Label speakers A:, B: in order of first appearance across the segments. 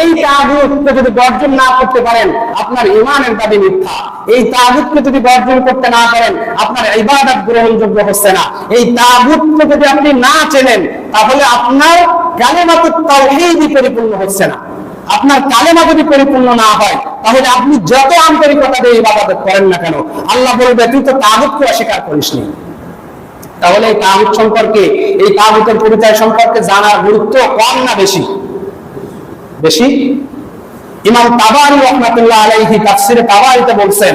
A: এই তাগুতকে যদি বর্জন না করতে পারেন, আপনার ইমানের দাবি মিথ্যা। এই তাগুতকে যদি বর্জন করতে না পারেন, আপনার ইবাদত গ্রহণযোগ্য হচ্ছে না। এই তাগুতকে যদি আপনি না চেনেন, তাহলে আপনার কালেমাতুত তাওহীদই পরিপূর্ণ হচ্ছে না। আপনার কালেমা যদি পরিপূর্ণ না হয়, তাহলে আপনি যত আন্তরিকতা দিয়ে ইবাদত করেন না কেন? আল্লাহ বলবে, তুই তো তাগুতকে অস্বীকার করিসনি তাহলে এই তাগুত সম্পর্কে, এই তাগুতের পরিচয় সম্পর্কে জানার গুরুত্ব কম না বেশি? বেশি? ইমাম তাবারি রহমাতুল্লাহ আলাইহি তাফসিরে তাবারিতে বলছেন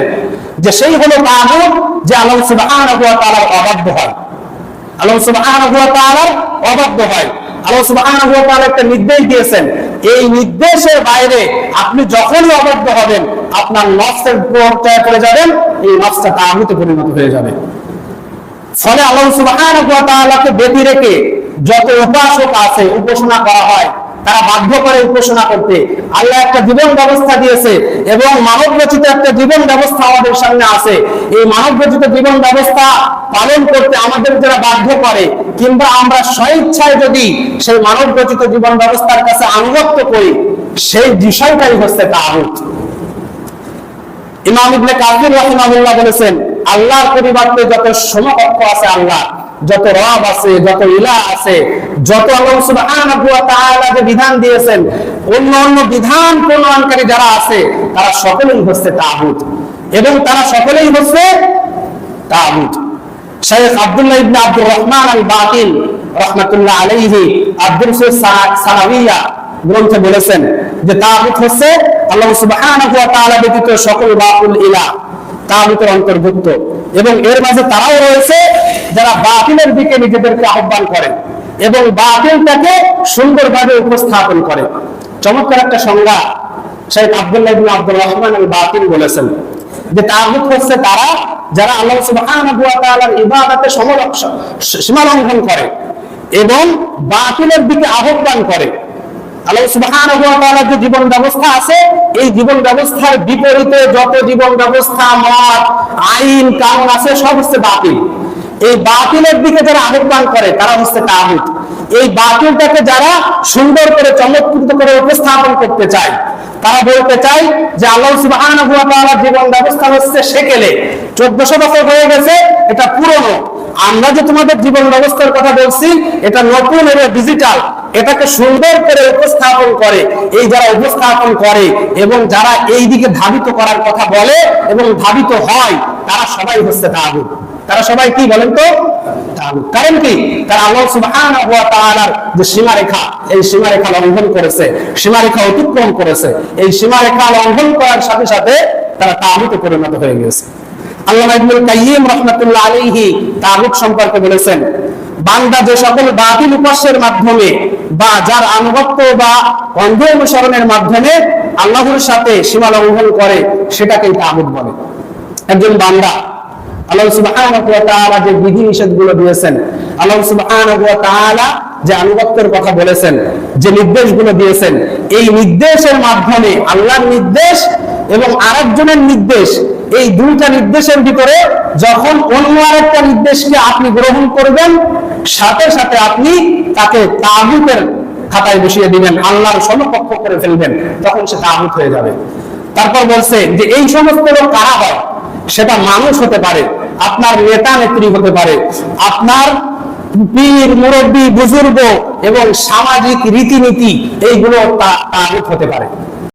A: যে সেই হলো তাগুত যে আল্লাহ সুবহানাহু ওয়া তাআলার অবাধ্য হয়। আল্লাহ সুবহানাহু ওয়া তাআলার অবাধ্য হয়। আল্লাহ সুবহানাহু ওয়া তাআলা একটা নির্দেশ দিয়েছেন, এই নির্দেশের বাইরে আপনি যখনই অবাধ্য হবেন, আপনার নফসের পর্যায়ে পড়ে যাবেন, এই নফসটা তাগুতে পরিণত হয়ে যাবে। ফলে আল্লাহ সুবহানাহু ওয়া তাআলাকে ব্যতি রেখে যত উপাসক আছে, উপাসনা করা হয় তারা বাধ্য করে উপাসনা করতে। আল্লাহ একটা জীবন ব্যবস্থা দিয়েছে এবং মানব রচিত একটা জীবন ব্যবস্থা আমাদের সামনে আছে। এই মানব রচিত জীবন ব্যবস্থা পালন করতে আমাদের যারা বাধ্য করে, কিংবা আমরা স্বইচ্ছায় যদি সেই মানব রচিত জীবন ব্যবস্থার কাছে আনুগত্য করি, সেই বিষয়টাই হচ্ছে তাহুত ইমাম ইবনে কাসির রাহিমাহুল্লাহ বলেছেন, আল্লাহর পরিবর্তে যত সমকক্ষ আছে আল্লাহ যত রব আছে, যত ইলা আছে, যত আল্লাহ বিধান দিয়েছেন, অন্য অন্য বিধান প্রণয়নকারী যারা আছে, তারা সকলেই হচ্ছে তাগুত। এবং তারা সকলেই হচ্ছে তাগুত। শেখ আব্দুল্লাহ আব্দুর রহমান আল বাতিল রহমাতুল্লাহ আব্দুল গ্রন্থে বলেছেন যে হচ্ছে আল্লাহ সুবহানাহু ব্যতীত সকল বাকুল ইলা তাগুতের অন্তর্ভুক্ত। এবং এর মাঝে তারাও রয়েছে যারা বাতিলের দিকে নিজেদেরকে আহ্বান করে এবং বাতিলটাকে সুন্দরভাবে উপস্থাপন করে। চমৎকার একটা সংজ্ঞা শেখ আব্দুল্লাহ ইবনে আব্দুর রহমান আল বাতিল বলেছেন যে তাগুত হচ্ছে তারা যারা আল্লাহ সুবহানাহু ওয়া তাআলার ইবাদতে সমলক্ষ সীমা লঙ্ঘন করে এবং বাতিলের দিকে আহ্বান করে। আল্লাহ সুবহানাহু ওয়া তাআলার যে জীবন ব্যবস্থা আছে, এই জীবন ব্যবস্থার বিপরীতে যত জীবন ব্যবস্থা, মত, আইন, কানুন আছে, সব হচ্ছে বাতিল। এই বাতিলের দিকে যারা আহ্বান করে, তারা হচ্ছে তাগুত এই বাতিলটাকে যারা সুন্দর করে চমৎকৃত করে উপস্থাপন করতে চায়, তারা বলতে চায় যে আল্লাহ তাআলার জীবন ব্যবস্থা হচ্ছে সেকেলে। 1400 বছর হয়ে গেছে, এটা পুরনো। আমরা যে তোমাদের জীবন ব্যবস্থার কথা বলছি, এটা নতুন এবং ডিজিটাল এটাকে সুন্দর করে উপস্থাপন করে, এই যারা উপস্থাপন করে এবং যারা এই দিকে ধাবিত করার কথা বলে এবং ধাবিত হয়, তারা সবাই হচ্ছে তাগুত তারা সবাই কি বলেন তো? কারণ কি? তারা আল্লাহ সুবহানাহু ওয়া তাআলার যে সীমারেখা এই সীমারেখা লঙ্ঘন করেছে সীমারেখা অতিক্রম করেছে এই সীমারেখা লঙ্ঘন করার সাথে সাথে তারা তাগুতে পরিণত হয়ে গেছে। আল্লাহ ইবনুল কাইয়িম রাহমাতুল্লাহ আলাইহি তাগুত সম্পর্কে বলেছেন বান্দা যে সকল বাতিল উপাস্যের মাধ্যমে বা যার আনুগত্য বা অন্ধ অনুসরণের মাধ্যমে আল্লাহর সাথে সীমা লঙ্ঘন করে সেটাকেই তাগুত বলে। একজন বান্দা আল্লাহ সুবহানাহু ওয়া তাআলা যে বিধি নিষেধগুলো দিয়েছেন, আল্লাহ সুবহানাহু ওয়া তাআলা যে আনুগত্যের কথা বলেছেন, যে নির্দেশগুলো দিয়েছেন, এই নির্দেশের মাধ্যমে আল্লাহর নির্দেশ এবং আরেকজনের নির্দেশ, এই দুইটা নির্দেশের ভিতরে যখন অন্য আরেকটা নির্দেশকে আপনি গ্রহণ করবেন, সাথে সাথে আপনি তাকে তাগুতের খাতায় বসিয়ে দিবেন, আল্লাহর সমকক্ষ করে ফেলবেন, তখন সে তাগুত হয়ে যাবে। তারপর বলছে যে এই সমস্ত লোক কারা হয়? সেটা মানুষ হতে পারে। আপনার নেতা নেত্রী হতে পারে। আপনার পীর, মুরব্বী, বুজুর্গ এবং সামাজিক রীতিনীতি, এইগুলো তা হতে পারে।